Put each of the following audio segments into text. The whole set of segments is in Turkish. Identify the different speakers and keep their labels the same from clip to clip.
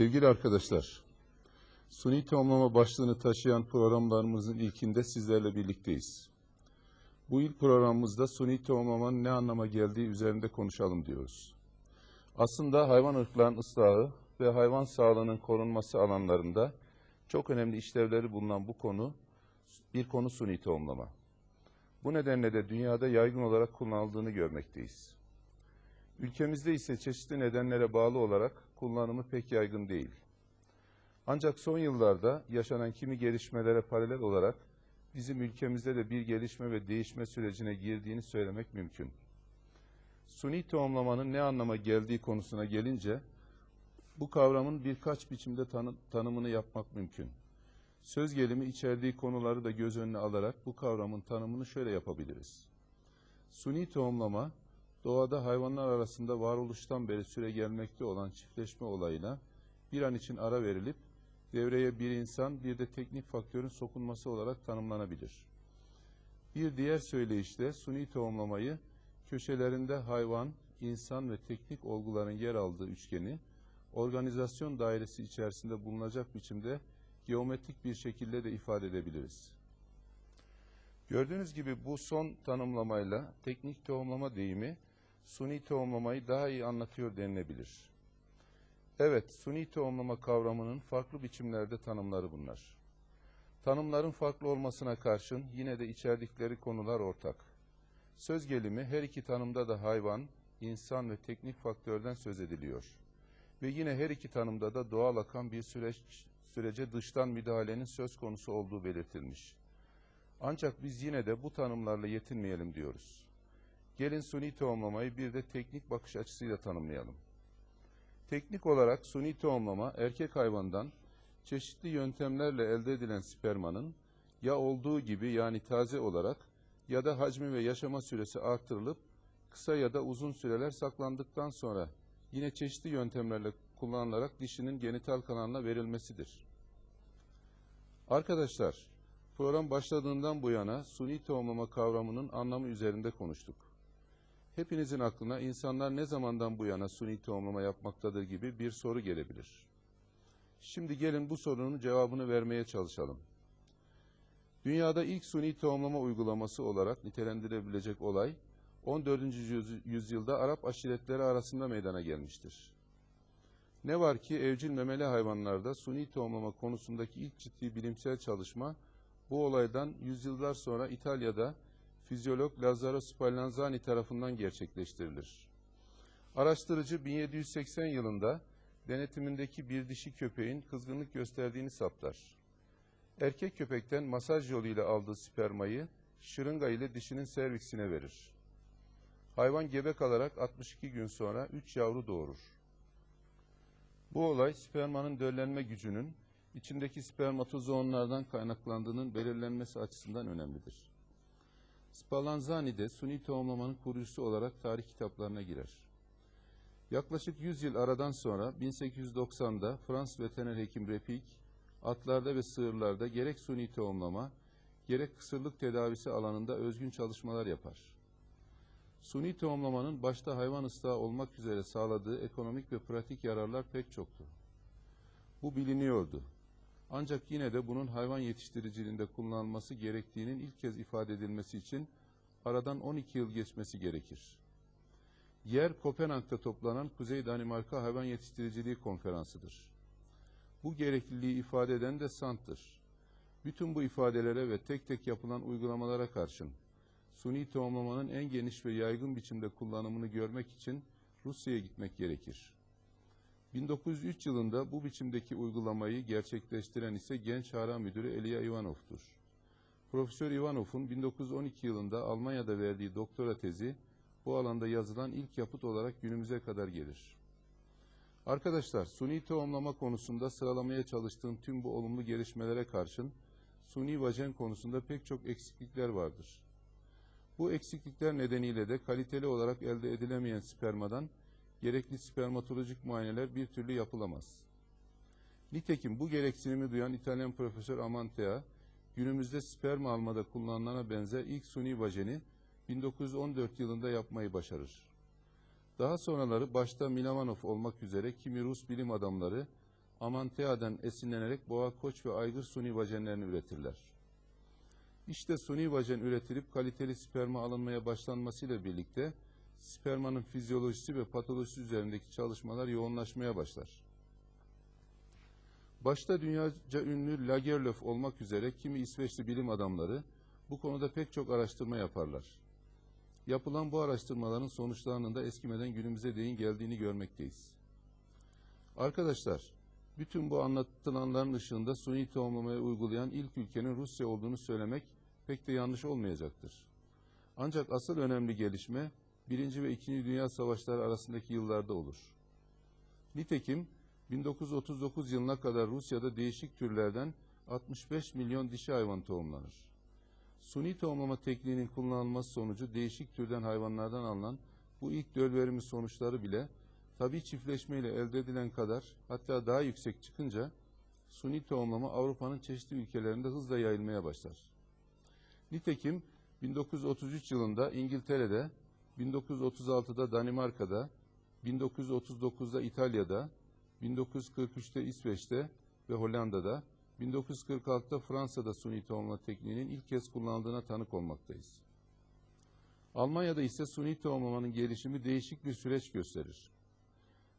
Speaker 1: Sevgili arkadaşlar, suni tohumlama başlığını taşıyan programlarımızın ilkinde sizlerle birlikteyiz. Bu ilk programımızda suni tohumlamanın ne anlama geldiği üzerinde konuşalım diyoruz. Aslında hayvan ırklarının ıslahı ve hayvan sağlığının korunması alanlarında çok önemli işlevleri bulunan bu konu, bir konu suni tohumlama. Bu nedenle de dünyada yaygın olarak kullanıldığını görmekteyiz. Ülkemizde ise çeşitli nedenlere bağlı olarak kullanımı pek yaygın değil. Ancak son yıllarda yaşanan kimi gelişmelere paralel olarak bizim ülkemizde de bir gelişme ve değişme sürecine girdiğini söylemek mümkün. Suni tohumlamanın ne anlama geldiği konusuna gelince bu kavramın birkaç biçimde tanı- tanımını yapmak mümkün. Söz gelimi içerdiği konuları da göz önüne alarak bu kavramın tanımını şöyle yapabiliriz. Suni tohumlama, doğada hayvanlar arasında varoluştan beri süre gelmekte olan çiftleşme olayına bir an için ara verilip devreye bir insan bir de teknik faktörün sokulması olarak tanımlanabilir. Bir diğer söyleyişle suni tohumlamayı köşelerinde hayvan, insan ve teknik olguların yer aldığı üçgeni organizasyon dairesi içerisinde bulunacak biçimde geometrik bir şekilde de ifade edebiliriz. Gördüğünüz gibi bu son tanımlamayla teknik tohumlama deyimi suni tohumlamayı daha iyi anlatıyor denilebilir. Evet, suni tohumlama kavramının farklı biçimlerde tanımları bunlar. Tanımların farklı olmasına karşın yine de içerdikleri konular ortak. Söz gelimi her iki tanımda da hayvan, insan ve teknik faktörden söz ediliyor. Ve yine her iki tanımda da doğal akan bir süreç, sürece dıştan müdahalenin söz konusu olduğu belirtilmiş. Ancak biz yine de bu tanımlarla yetinmeyelim diyoruz. Gelin suni tohumlamayı bir de teknik bakış açısıyla tanımlayalım. Teknik olarak suni tohumlama erkek hayvandan çeşitli yöntemlerle elde edilen spermanın ya olduğu gibi yani taze olarak ya da hacmi ve yaşama süresi artırılıp kısa ya da uzun süreler saklandıktan sonra yine çeşitli yöntemlerle kullanılarak dişinin genital kanalına verilmesidir. Arkadaşlar, program başladığından bu yana suni tohumlama kavramının anlamı üzerinde konuştuk. Hepinizin aklına insanlar ne zamandan bu yana suni tohumlama yapmaktadır gibi bir soru gelebilir. Şimdi gelin bu sorunun cevabını vermeye çalışalım. Dünyada ilk suni tohumlama uygulaması olarak nitelendirebilecek olay 14. yüz- yüzyılda Arap aşiretleri arasında meydana gelmiştir. Ne var ki evcil memeli hayvanlarda suni tohumlama konusundaki ilk ciddi bilimsel çalışma bu olaydan yüzyıllar sonra İtalya'da fizyolog Lazzaro Spallanzani tarafından gerçekleştirilir. Araştırıcı 1780 yılında denetimindeki bir dişi köpeğin kızgınlık gösterdiğini saptar. Erkek köpekten masaj yoluyla aldığı spermayı şırınga ile dişinin serviksine verir. Hayvan gebe kalarak 62 gün sonra 3 yavru doğurur. Bu olay spermanın döllenme gücünün içindeki spermatozoonlardan kaynaklandığının belirlenmesi açısından önemlidir. Spallanzani de suni tohumlamanın kurucusu olarak tarih kitaplarına girer. Yaklaşık 100 yıl aradan sonra 1890'da Fransız veteriner hekim Repik, atlarda ve sığırlarda gerek suni tohumlama, gerek kısırlık tedavisi alanında özgün çalışmalar yapar. Suni tohumlamanın başta hayvan ıslahı olmak üzere sağladığı ekonomik ve pratik yararlar pek çoktu. Bu biliniyordu. Ancak yine de bunun hayvan yetiştiriciliğinde kullanılması gerektiğinin ilk kez ifade edilmesi için aradan 12 yıl geçmesi gerekir. Yer Kopenhag'da toplanan Kuzey Danimarka Hayvan Yetiştiriciliği Konferansı'dır. Bu gerekliliği ifade eden de Sand'dır. Bütün bu ifadelere ve tek tek yapılan uygulamalara karşın suni tohumlamanın en geniş ve yaygın biçimde kullanımını görmek için Rusya'ya gitmek gerekir. 1903 yılında bu biçimdeki uygulamayı gerçekleştiren ise Genç Hara Müdürü Elia Ivanov'tur. Profesör Ivanov'un 1912 yılında Almanya'da verdiği doktora tezi bu alanda yazılan ilk yapıt olarak günümüze kadar gelir. Arkadaşlar, suni tohumlama konusunda sıralamaya çalıştığım tüm bu olumlu gelişmelere karşın suni vajen konusunda pek çok eksiklikler vardır. Bu eksiklikler nedeniyle de kaliteli olarak elde edilemeyen spermadan gerekli spermatolojik muayeneler bir türlü yapılamaz. Nitekim bu gereksinimi duyan İtalyan Profesör Amantea, günümüzde sperma almada kullanılana benzer ilk suni vajeni 1914 yılında yapmayı başarır. Daha sonraları başta Milavanov olmak üzere kimi Rus bilim adamları Amantea'dan esinlenerek boğa, koç ve aygır suni vajenlerini üretirler. İşte suni vajen üretilip kaliteli sperma alınmaya başlanmasıyla birlikte spermanın fizyolojisi ve patolojisi üzerindeki çalışmalar yoğunlaşmaya başlar. Başta dünyaca ünlü Lagerlöf olmak üzere kimi İsveçli bilim adamları bu konuda pek çok araştırma yaparlar. Yapılan bu araştırmaların sonuçlarının da eskimeden günümüze değin geldiğini görmekteyiz. Arkadaşlar, bütün bu anlatılanların ışığında suni tohumlamaya uygulayan ilk ülkenin Rusya olduğunu söylemek pek de yanlış olmayacaktır. Ancak asıl önemli gelişme 1. ve 2. Dünya Savaşları arasındaki yıllarda olur. Nitekim 1939 yılına kadar Rusya'da değişik türlerden 65 milyon dişi hayvan tohumlanır. Suni tohumlama tekniğinin kullanılması sonucu değişik türden hayvanlardan alınan bu ilk döl verimi sonuçları bile tabi çiftleşmeyle elde edilen kadar hatta daha yüksek çıkınca suni tohumlama Avrupa'nın çeşitli ülkelerinde hızla yayılmaya başlar. Nitekim 1933 yılında İngiltere'de, 1936'da Danimarka'da, 1939'da İtalya'da, 1943'te İsveç'te ve Hollanda'da, 1946'da Fransa'da suni tohumlama tekniğinin ilk kez kullanıldığına tanık olmaktayız. Almanya'da ise suni tohumlamanın gelişimi değişik bir süreç gösterir.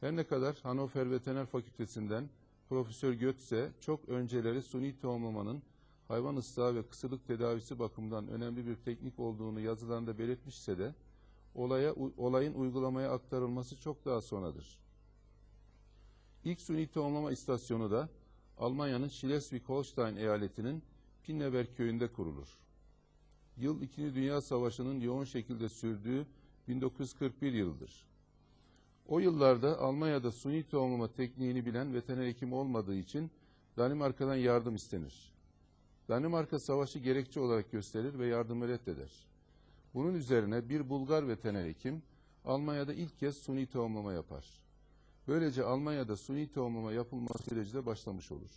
Speaker 1: Her ne kadar Hannover Veteriner Fakültesinden Profesör Götze çok önceleri suni tohumlamanın hayvan ıslahı ve kısırlık tedavisi bakımından önemli bir teknik olduğunu yazılarında belirtmişse de olaya, olayın uygulamaya aktarılması çok daha sonradır. İlk suni tohumlama istasyonu da Almanya'nın Schleswig-Holstein eyaletinin Pinneberg köyünde kurulur. Yıl 2. Dünya Savaşı'nın yoğun şekilde sürdüğü 1941 yıldır. O yıllarda Almanya'da suni tohumlama tekniğini bilen veteriner hekim olmadığı için Danimarka'dan yardım istenir. Danimarka savaşı gerekçe olarak gösterir ve yardımı reddeder. Bunun üzerine bir Bulgar veteriner hekim Almanya'da ilk kez suni tohumlama yapar. Böylece Almanya'da suni tohumlama yapılma süreci de başlamış olur.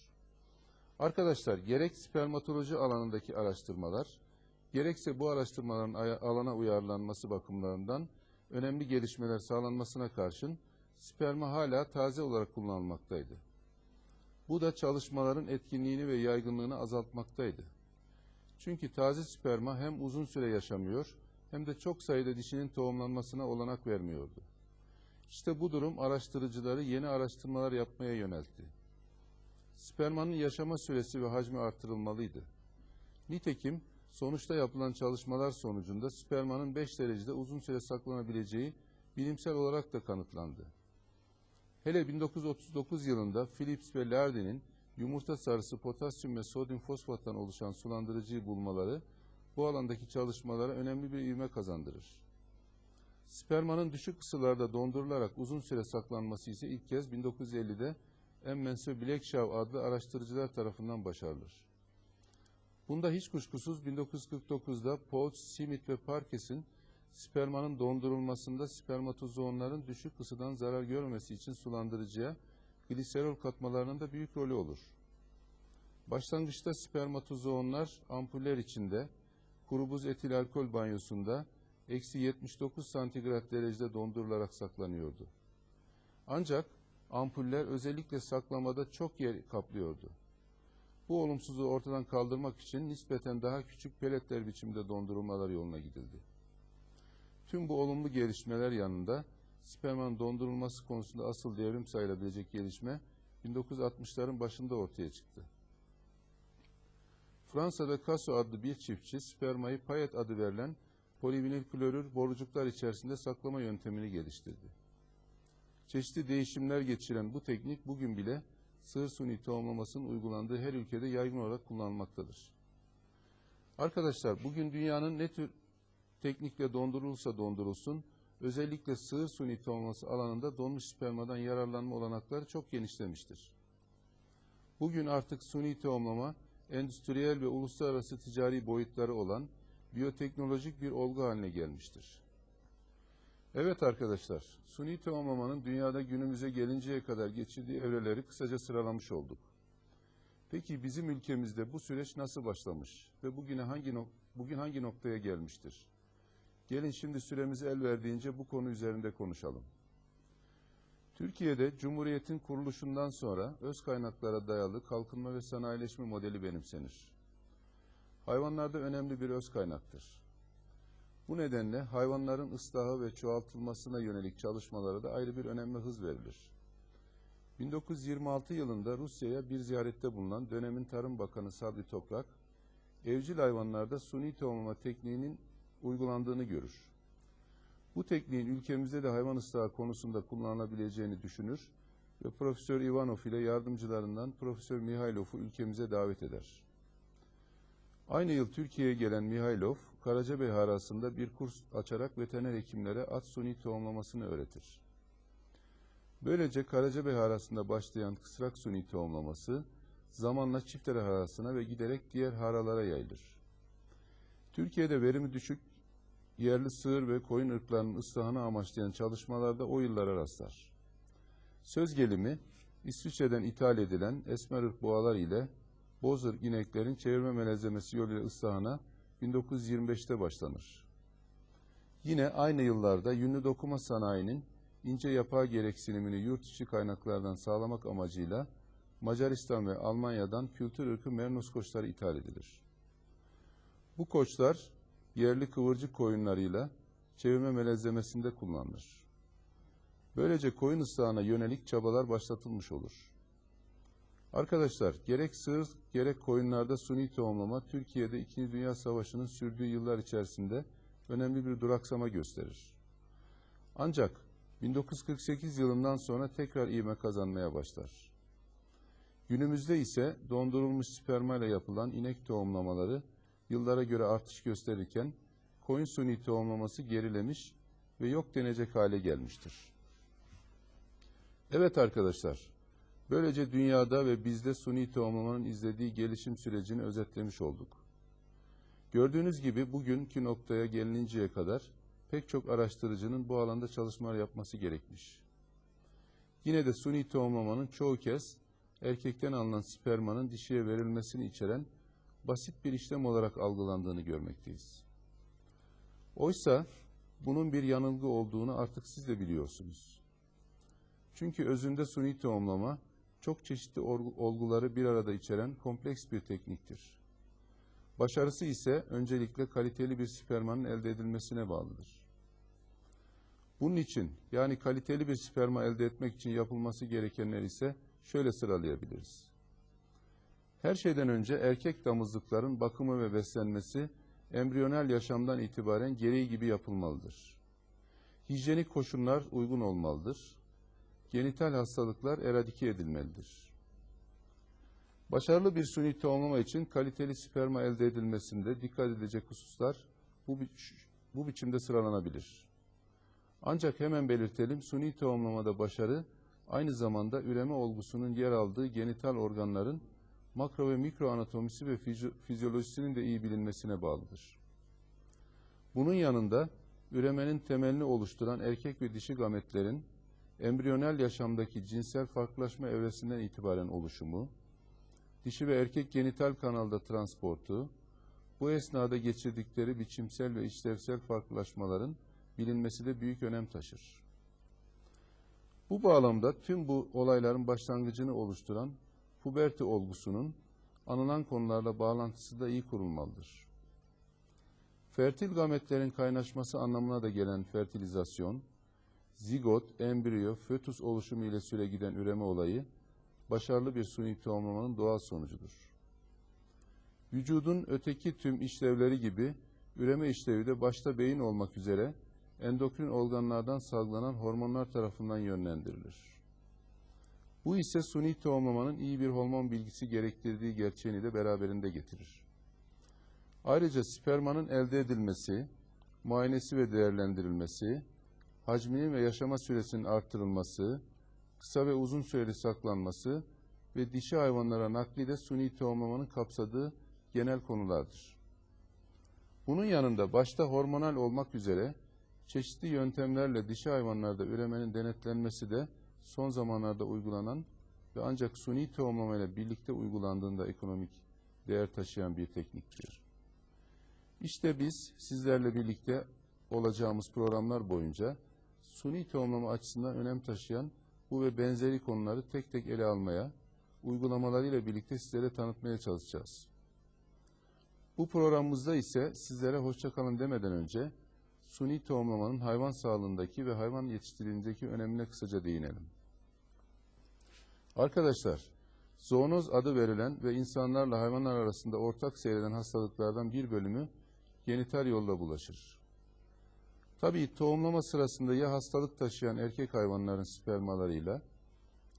Speaker 1: Arkadaşlar gerek spermatoloji alanındaki araştırmalar, gerekse bu araştırmaların alana uyarlanması bakımlarından önemli gelişmeler sağlanmasına karşın sperma hala taze olarak kullanılmaktaydı. Bu da çalışmaların etkinliğini ve yaygınlığını azaltmaktaydı. Çünkü taze sperma hem uzun süre yaşamıyor hem de çok sayıda dişinin tohumlanmasına olanak vermiyordu. İşte bu durum araştırıcıları yeni araştırmalar yapmaya yöneltti. Spermanın yaşama süresi ve hacmi artırılmalıydı. Nitekim sonuçta yapılan çalışmalar sonucunda spermanın 5 derecede uzun süre saklanabileceği bilimsel olarak da kanıtlandı. Hele 1939 yılında Phillips ve Lardin'in yumurta sarısı potasyum ve sodyum fosfattan oluşan sulandırıcıyı bulmaları bu alandaki çalışmalara önemli bir ivme kazandırır. Spermanın düşük ısılarda dondurularak uzun süre saklanması ise ilk kez 1950'de Emmons ve Blackshaw adlı araştırıcılar tarafından başarılır. Bunda hiç kuşkusuz 1949'da Paul, Smith ve Parkes'in spermanın dondurulmasında spermatozoonların düşük ısıdan zarar görmemesi için sulandırıcıya gliserol katmalarının da büyük rolü olur. Başlangıçta spermatozoonlar ampuller içinde kuru buz etil alkol banyosunda eksi 79 santigrat derecede dondurularak saklanıyordu. Ancak ampuller özellikle saklamada çok yer kaplıyordu. Bu olumsuzluğu ortadan kaldırmak için nispeten daha küçük peletler biçimde dondurulmalar yoluna gidildi. Tüm bu olumlu gelişmeler yanında spermanın dondurulması konusunda asıl devrim sayılabilecek gelişme 1960'ların başında ortaya çıktı. Fransa'da Casso adlı bir çiftçi spermayı payet adı verilen polivinil klorür borucuklar içerisinde saklama yöntemini geliştirdi. Çeşitli değişimler geçiren bu teknik bugün bile sığır suni tohumlamasının uygulandığı her ülkede yaygın olarak kullanılmaktadır. Arkadaşlar bugün dünyanın ne tür teknikle dondurulursa dondurulsun, özellikle sığır suni tohumlaması alanında donmuş spermadan yararlanma olanakları çok genişlemiştir. Bugün artık suni tohumlama, endüstriyel ve uluslararası ticari boyutları olan biyoteknolojik bir olgu haline gelmiştir. Evet arkadaşlar, suni tohumlamanın dünyada günümüze gelinceye kadar geçirdiği evreleri kısaca sıralamış olduk. Peki bizim ülkemizde bu süreç nasıl başlamış ve bugüne hangi bugün hangi noktaya gelmiştir? Gelin şimdi süremiz el verdiğince bu konu üzerinde konuşalım. Türkiye'de Cumhuriyet'in kuruluşundan sonra öz kaynaklara dayalı kalkınma ve sanayileşme modeli benimsenir. Hayvanlar da önemli bir öz kaynaktır. Bu nedenle hayvanların ıslahı ve çoğaltılmasına yönelik çalışmalara da ayrı bir önem ve hız verilir. 1926 yılında Rusya'ya bir ziyarette bulunan dönemin Tarım Bakanı Sabri Toprak, evcil hayvanlarda suni tohumlama tekniğinin uygulandığını görür. Bu tekniğin ülkemizde de hayvan ıslahı konusunda kullanılabileceğini düşünür ve Profesör Ivanov ile yardımcılarından Profesör Mihailov'u ülkemize davet eder. Aynı yıl Türkiye'ye gelen Mihailov, Karacabey Harası'nda bir kurs açarak veteriner hekimlere at suni tohumlamasını öğretir. Böylece Karacabey Harası'nda başlayan kısrak suni tohumlaması, zamanla Çiftere Harası'na ve giderek diğer haralara yayılır. Türkiye'de verimi düşük yerli sığır ve koyun ırklarının ıslahını amaçlayan çalışmalarda o yıllara rastlar. Söz gelimi, İsviçre'den ithal edilen esmer ırk boğalar ile bozır ineklerin çevirme melezlemesi yoluyla ıslahına 1925'te başlanır. Yine aynı yıllarda yünlü dokuma sanayinin ince yapağı gereksinimini yurt içi kaynaklardan sağlamak amacıyla Macaristan ve Almanya'dan kültür ırkı mernos koçları ithal edilir. Bu koçlar yerli kıvırcık koyunlarıyla çevirme melezlemesinde kullanılır. Böylece koyun ıslahına yönelik çabalar başlatılmış olur. Arkadaşlar gerek sığır gerek koyunlarda suni tohumlama Türkiye'de 2. Dünya Savaşı'nın sürdüğü yıllar içerisinde önemli bir duraksama gösterir. Ancak 1948 yılından sonra tekrar ivme kazanmaya başlar. Günümüzde ise dondurulmuş spermayla yapılan inek tohumlamaları yıllara göre artış gösterirken koyun suni tohumlaması gerilemiş ve yok denecek hale gelmiştir. Evet arkadaşlar, böylece dünyada ve bizde suni tohumlamanın izlediği gelişim sürecini özetlemiş olduk. Gördüğünüz gibi bugünkü noktaya gelininceye kadar pek çok araştırıcının bu alanda çalışmalar yapması gerekmiş. Yine de suni tohumlamanın çoğu kez erkekten alınan spermanın dişiye verilmesini içeren basit bir işlem olarak algılandığını görmekteyiz. Oysa bunun bir yanılgı olduğunu artık siz de biliyorsunuz. Çünkü özünde suni tohumlama çok çeşitli olguları bir arada içeren kompleks bir tekniktir. Başarısı ise öncelikle kaliteli bir spermanın elde edilmesine bağlıdır. Bunun için yani kaliteli bir sperma elde etmek için yapılması gerekenler ise şöyle sıralayabiliriz. Her şeyden önce erkek damızlıkların bakımı ve beslenmesi embriyonel yaşamdan itibaren gereği gibi yapılmalıdır. Hijyenik koşullar uygun olmalıdır. Genital hastalıklar eradike edilmelidir. Başarılı bir suni tohumlama için kaliteli sperma elde edilmesinde dikkat edilecek hususlar bu, bi bu biçimde sıralanabilir. Ancak hemen belirtelim suni tohumlamada başarı aynı zamanda üreme olgusunun yer aldığı genital organların makro ve mikro anatomisi ve fizyolojisinin de iyi bilinmesine bağlıdır. Bunun yanında üremenin temelini oluşturan erkek ve dişi gametlerin embriyonel yaşamdaki cinsel farklılaşma evresinden itibaren oluşumu, dişi ve erkek genital kanalda transportu, bu esnada geçirdikleri biçimsel ve işlevsel farklılaşmaların bilinmesi de büyük önem taşır. Bu bağlamda tüm bu olayların başlangıcını oluşturan puberti olgusunun anılan konularla bağlantısı da iyi kurulmalıdır. Fertil gametlerin kaynaşması anlamına da gelen fertilizasyon, zigot, embriyo, fötüs oluşumu ile süre giden üreme olayı, başarılı bir suni tohumlamanın doğal sonucudur. Vücudun öteki tüm işlevleri gibi üreme işlevi de başta beyin olmak üzere endokrin organlardan salgılanan hormonlar tarafından yönlendirilir. Bu ise suni tohumlamanın iyi bir hormon bilgisi gerektirdiği gerçeğini de beraberinde getirir. Ayrıca spermanın elde edilmesi, muayenesi ve değerlendirilmesi, hacminin ve yaşama süresinin artırılması, kısa ve uzun süreli saklanması ve dişi hayvanlara nakli de suni tohumlamanın kapsadığı genel konulardır. Bunun yanında başta hormonal olmak üzere çeşitli yöntemlerle dişi hayvanlarda üremenin denetlenmesi de son zamanlarda uygulanan ve ancak suni tohumlamayla birlikte uygulandığında ekonomik değer taşıyan bir tekniktir. İşte biz sizlerle birlikte olacağımız programlar boyunca suni tohumlama açısından önem taşıyan bu ve benzeri konuları tek tek ele almaya, uygulamalarıyla birlikte sizlere tanıtmaya çalışacağız. Bu programımızda ise sizlere hoşça kalın demeden önce suni tohumlamanın hayvan sağlığındaki ve hayvan yetiştirilindeki önemine kısaca değinelim. Arkadaşlar, zoonoz adı verilen ve insanlarla hayvanlar arasında ortak seyreden hastalıklardan bir bölümü genital yolla bulaşır. Tabii tohumlama sırasında ya hastalık taşıyan erkek hayvanların spermalarıyla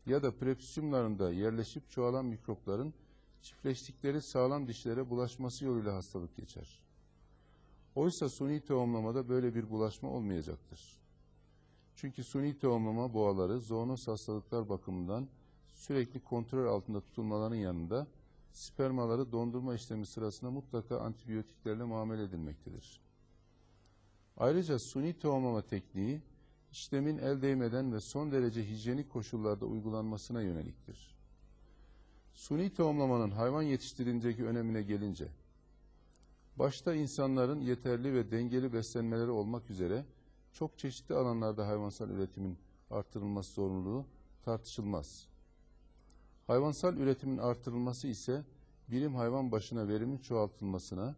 Speaker 1: ya da prepüsyumlarında yerleşip çoğalan mikropların çiftleştikleri sağlam dişlere bulaşması yoluyla hastalık geçer. Oysa suni tohumlamada böyle bir bulaşma olmayacaktır. Çünkü suni tohumlama boğaları zoonoz hastalıklar bakımından sürekli kontrol altında tutulmaların yanında spermaları dondurma işlemi sırasında mutlaka antibiyotiklerle muamele edilmektedir. Ayrıca suni tohumlama tekniği işlemin el değmeden ve son derece hijyenik koşullarda uygulanmasına yöneliktir. Suni tohumlamanın hayvan yetiştirindeki önemine gelince, başta insanların yeterli ve dengeli beslenmeleri olmak üzere çok çeşitli alanlarda hayvansal üretimin artırılması zorunluluğu tartışılmaz. Hayvansal üretimin artırılması ise birim hayvan başına verimin çoğaltılmasına,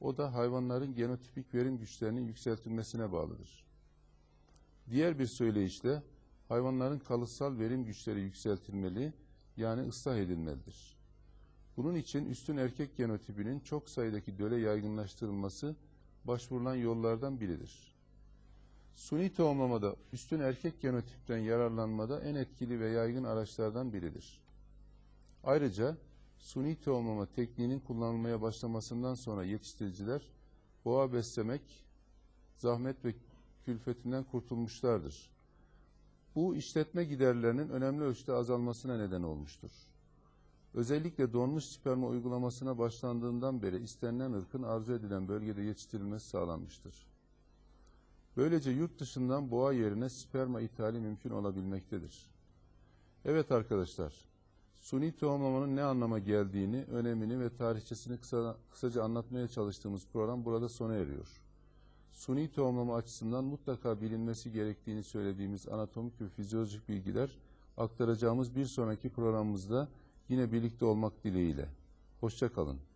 Speaker 1: o da hayvanların genotipik verim güçlerinin yükseltilmesine bağlıdır. Diğer bir söyleyişle hayvanların kalıtsal verim güçleri yükseltilmeli yani ıslah edilmelidir. Bunun için üstün erkek genotipinin çok sayıdaki döle yaygınlaştırılması başvurulan yollardan biridir. Suni tohumlamada üstün erkek genotipten yararlanmada en etkili ve yaygın araçlardan biridir. Ayrıca suni tohumlama tekniğinin kullanılmaya başlamasından sonra yetiştiriciler boğa beslemek, zahmet ve külfetinden kurtulmuşlardır. Bu işletme giderlerinin önemli ölçüde azalmasına neden olmuştur. Özellikle donmuş sperma uygulamasına başlandığından beri istenilen ırkın arzu edilen bölgede yetiştirilmesi sağlanmıştır. Böylece yurt dışından boğa yerine sperma ithali mümkün olabilmektedir. Evet arkadaşlar, suni tohumlamanın ne anlama geldiğini, önemini ve tarihçesini kısa, kısaca anlatmaya çalıştığımız program burada sona eriyor. Suni tohumlama açısından mutlaka bilinmesi gerektiğini söylediğimiz anatomik ve fizyolojik bilgiler aktaracağımız bir sonraki programımızda yine birlikte olmak dileğiyle. Hoşçakalın.